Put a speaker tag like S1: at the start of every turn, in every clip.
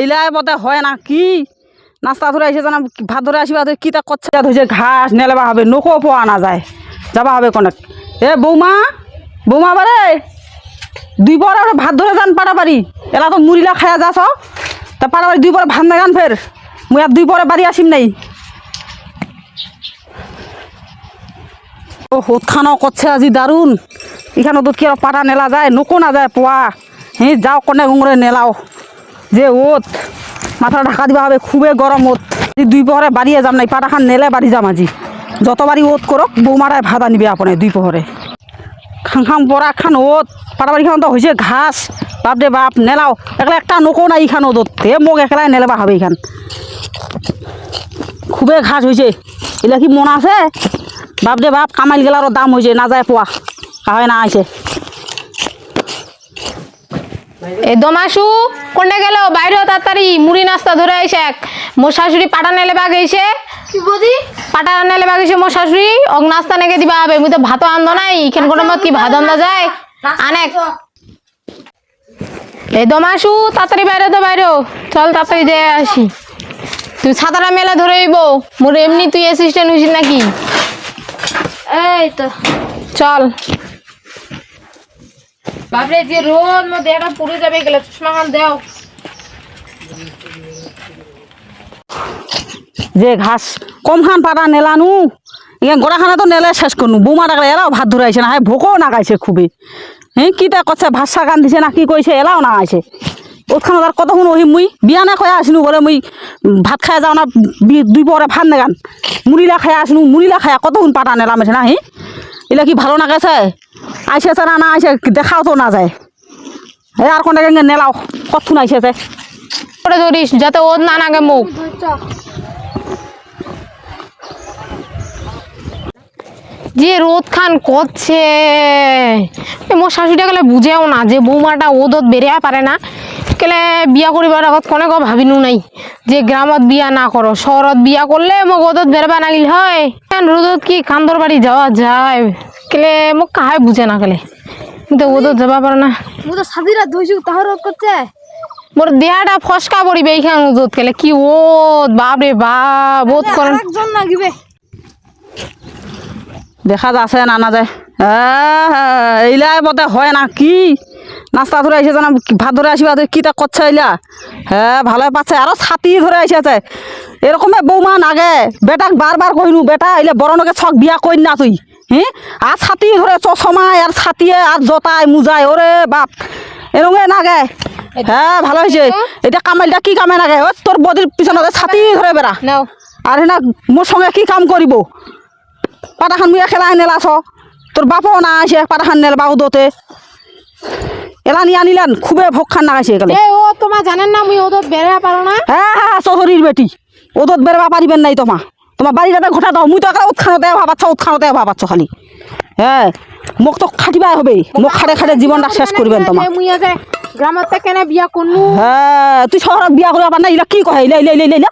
S1: এইলাই বতে হয় না, কি? নাস্তা ধরে আইসে জানা, ভাত ধরে আসিবা কি তা করছে ধরেছে ঘাস নেলেবা হবে নৌকো পোয়া না যায় যাবা হবে কনেক। এ বৌমা বৌমা বারে দুই পর ভাত ধরে যান পাড়াবাড়ি এলা তো মুড়িলা খায়া যাস তা পাড়াবাড়ি দুই পরে ভাত নাগান ফের মুই আর দুই পরে বাড়ি আসিম নাই। ও হোৎখানো করছে আজি দারুণ এখানে তো কি আর নেলা যায় নকো না যায় পোয়া হ্যাঁ যাও কনে গুঙরে নেলাও। যে ওত মাথা ঢাকা দিবা হবে, খুবই গরম ওত। দুই পহরে বাড়িয়ে যাম নাই পাটাখান নেলে বাড়ি যাম আজি। যতবারই ওত করক বৌমারায় ভাত আনিবে আপনে দুই পহরে। খাং খাং বরা খান ওত, পাটাবাড়ি খান তো হয়েছে ঘাস। বাপ দে বাপ, নেলাও। একলা একটা নকো না ইখান ওদত হে মোক একলাই নেলেবা হবে ইখান খুবই ঘাস হয়েছে এগুলা কি মন আছে? বাপ দে বাপ, কামাইল গেলারও দাম হয়েছে না যায় পোয়া। হয় না আছে
S2: এই দমাসু কোনটা গেল? বাইরে তাড়াতাড়ি মুড়ি নাস্তা ধরে আইসে এক। মোর শাশুড়ি পাটা নেলে বাগ গেছে পাটা নেলে বাগ গেছে মোর শাশুড়ি। অগ নাস্তা নেকে দিবা হবে মুই তো ভাত আনন্দ নাই এখান কোনো মত কি ভাত আন্দা যায়? আনেক এই দমাসু তাড়াতাড়ি বাইরে তো বাইরে চল তাড়াতাড়ি যে আসি। তুই ছাতাটা মেলা ধরে হইব মোর এমনি তুই অ্যাসিস্ট্যান্ট হইছিস নাকি?
S3: এই তো।
S2: চল।
S3: বাপরে, যে রোদ, মো দেহটা পুড়ে যাবে গেলে, চশমা খান দেও।
S1: যে ঘাস কম খান পাটা নেলানু। গড়াখানা তো নেলে শেষ করনু। বৌমা ডাকলে, এলাও ভাত ধরে আইছে না হ্যাঁ ভোকও না গাইছে খুবই। হ্যাঁ কি তা করছে ভাত শাকান দিছে না, কি কইছে, এলাও না আইছে ওখানে তার কত শুনো মুই? বিয়া না খাই আসিনু বলে মুই ভাত খাই যাও না দুই পরে ভাত নেগান মুড়িলা খাই আসিনু, মুড়িলা খাই কত পাটা নেলাম আছে না, হি? এলা কি ভালো না গেছে আইসেছে না না আইসে দেখাও তো না যায় হে আর কোনটা নেলাও কত আইসেছে
S2: করে ধরিস যাতে ওর না নাগে মুখ। যে রোদ খান করছে। মোর শাশুড়িটা গেলে বুঝেও না যে বৌমাটা ওদত বেরিয়া পারে না। কেলে বিয়া করিবার আগত কোনে গো ভাবিনু নাই যে গ্রামত বিয়া না করো শহরত বিয়া করলে মোক ওদত বেরবা নাগিল হয়। রোদত কি কান্দর বাড়ি যাওয়া যায়? কেলে মোক কাহাই বুঝে না কেলে তো ওদত যাবা পারে না।
S3: মু তো সাদিরা ধুইছু তাহর রোদ করছে।
S2: মোর দেহাটা ফসকা পড়িবে এইখান ওজত গেলে। কি ও বাপ রে বাপ বোধ করেন
S3: একজন না গিবে
S1: দেখা যাচ্ছে না না যায়। হ্যাঁ এইলাই বতে হয় না কি? নাস্তা ধরে আইসে জানা ভাত ধরে আসিবা তুই কি তা করছে এইলা? হ্যাঁ ভালো পাচ্ছে আরও ছাতি ধরে আইসেছে এরকমে বৌমা নাগে বেটাক বারবার কইনু বেটা এলে বড়নকে ছক বিয়া কইন না তুই হ্যাঁ আর ছাতি ধরে চশমায় আর ছাতিয়ে আর জতায় মুজায় ওরে বাপ। এরকমে নাগে। হ্যাঁ ভালো হয়েছে এটা কামাইলটা কি কামে নাগে? ও তোর বদির পিছনতে ছাতি ধরে বেড়া আর হেনা মোর সঙ্গে কি কাম করিব পাটাখান মুই খেলাই নেলাছ তোর বাপও না আসে পাটাখান নেল বাবু দোতে। এলা নিয়ে আনিলেন খুবই নাগাইছে এখানে
S2: ও তোমার জানেন না মুই ওদত বেড়া পারো না?
S1: হ্যাঁ হ্যাঁ চৌধুরীর বেটি। ওদত বেরবা পারিবেন নাই তোমা। তোমার বাড়িটাতে ঘটা দাও মুই তো একটা উৎখানতে ভাবাচ্ছ উৎখানতে ভাবাচ্ছ খালি। হ্যাঁ মোক তো খাটিবাই হবে মোক খাটে খাটে জীবনটা শেষ করবেন তোমার
S2: মুই আছে গ্রামত থেকে কেনে বিয়া করনু
S1: হ্যাঁ তুই শহৰত বিয়া কৰিব পাৰ নাই ইলা কি কয়? ইলা ইলা ইলা ইলা ইলা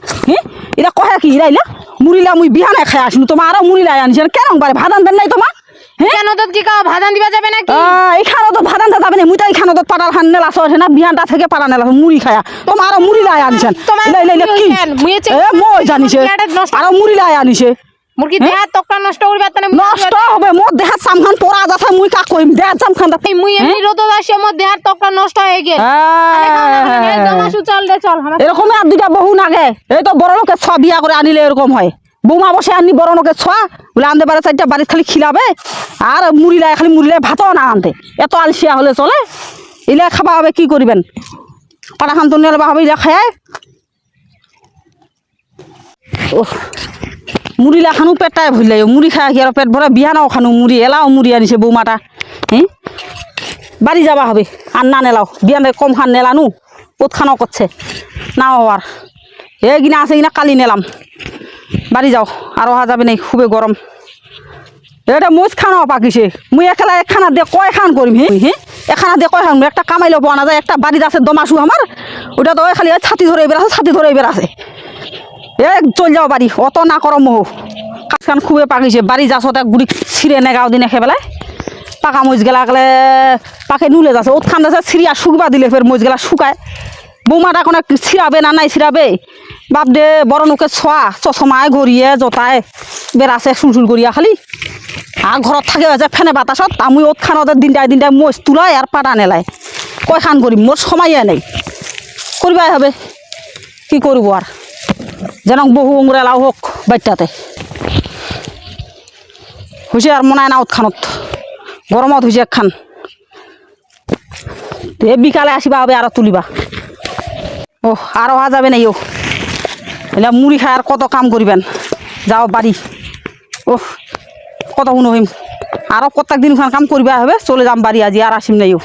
S1: হি কহে কি ইলা ইলা মুড়িলা মুই বিয়া নাই খাই আসলু তোমার আরও মুড়িলা আনিছে কেন বারে ভাদান দেন নাই তোমার হ্যাঁ?
S2: কেন তো কি কাও ভাদান দিবা যাবে নাকি?
S1: এইখানো তো ভাদান দা যাবে না মুই তো এইখানো তো পাড়ার খান নেলা আছে না বিহানটা থেকে পাড়া নেলা মুড়ি খায়া। তোমার আরও মুড়িলা আনিছেন।
S2: তোমার
S1: লাই ইলা কি? এ মই জানিছে
S2: বিয়াটা মুড়ি
S1: আরও মুড়িলা আনিছে।
S2: মুরগি দেহা তকটা নষ্ট করবে তানে
S1: নষ্ট হবে মোর দেহাত চামখান পরা যাচ্ছে মুই কাক কইম? দেহাত চামখান
S2: এই মুই এমনি রোদ আসে মোর দেহার তকটা নষ্ট হয়ে গেল
S1: হ্যাঁ।
S2: জমাসু চল রে চল আমার
S1: এরকমই আর দুইটা বহু নাগে। এই তো বড় লোকের ছ বিয়া করে আনিলে এরকম হয়। বৌমা বসে আনি বড় লোকের ছ বলে আনতে পারে চারটা বাড়ির খালি খিলাবে। আর মুড়িলায় খালি মুড়িলায় ভাতও না আনতে। এত আলসিয়া হলে চলে। ইলে খাবা হবে কি করিবেন? পাটাখান তো নেলবা হবে ইলা খায়। ও মুড়িলা খানো পেটটাই ভুল লাগে, মুড়ি খাই আর পেট ভরে বিয়া নাও খানো, মুড়ি এলাও মুড়ি আনিছে বৌমাটা হ্যাঁ বাড়ি যাবা হবে আর না নেলাও বিয়ানে কম খান নেলানু উৎখানো করছে নাও আর এ কিনা আছে কিনা কালি নেলাম। বাড়ি যাও আর অহা যাবে নাই খুবই গরম এটা মুজ খানাও পাকিছে। মুই একেলা একখানা দিয়ে কয় খান করিম হে? হে? এখানা দিয়ে কয় খান একটা কামাইলেও পাওয়া না যায়, একটা বাড়িতে আছে দমাসু আমার ওটা তো খালি ছাতি ধরে বেড়াছে ছাতি ধরে বেড়াছে চল যাও বাড়ি, অত না করো মোহ। কাজ খান খুবই পাকিছে, বাড়ি যাস তাক গুড়ি ছিঁড়ে নেগাও দিনে খেবেলায় পাকা মরিচ গেলা গেলে পাকে নুলে যাচ্ছে ওত খান যাচ্ছে ছিঁড়িয়া শুকবা দিলে ফের মরিচ গেলা শুকায়। বৌমাটা কোনো ছিড়াবে না নাই ছিড়াবে? বাপ দে, বড় নোকে ছোৱা চশমাই ঘড়িয়ে জোতাই বেৰাছে চুলচুল কৰিয়া খালি। আৰু ঘৰত থাকে যে ফেনে বাতাসত, আমি অত খানতে দিনটাই দিনটাই মজ তোলাই আৰু পাতা নেলায়। কয় খান কৰিম মোৰ সময়ে নাই। কৰিবাই হবে, কি কৰিব আৰু যেনক বহু অঙুৰেলাও হোক বাচ্চাতে হৈছে আৰু মনাই না উৎখানত। গৰমত হৈছে একখান। এ বিকালে আসিবা হবে আরও তুলিবা। ও আর অহা যাবে নাই ও এলা মুড়ি খাই আর কত কাম করিবেন। যাও বাড়ি। ও কত শুনো হইম। আরও প্রত্যেক দিন কাম করিবা হবে, চলে যাম বাড়ি আজি, আর আসিম নাই ও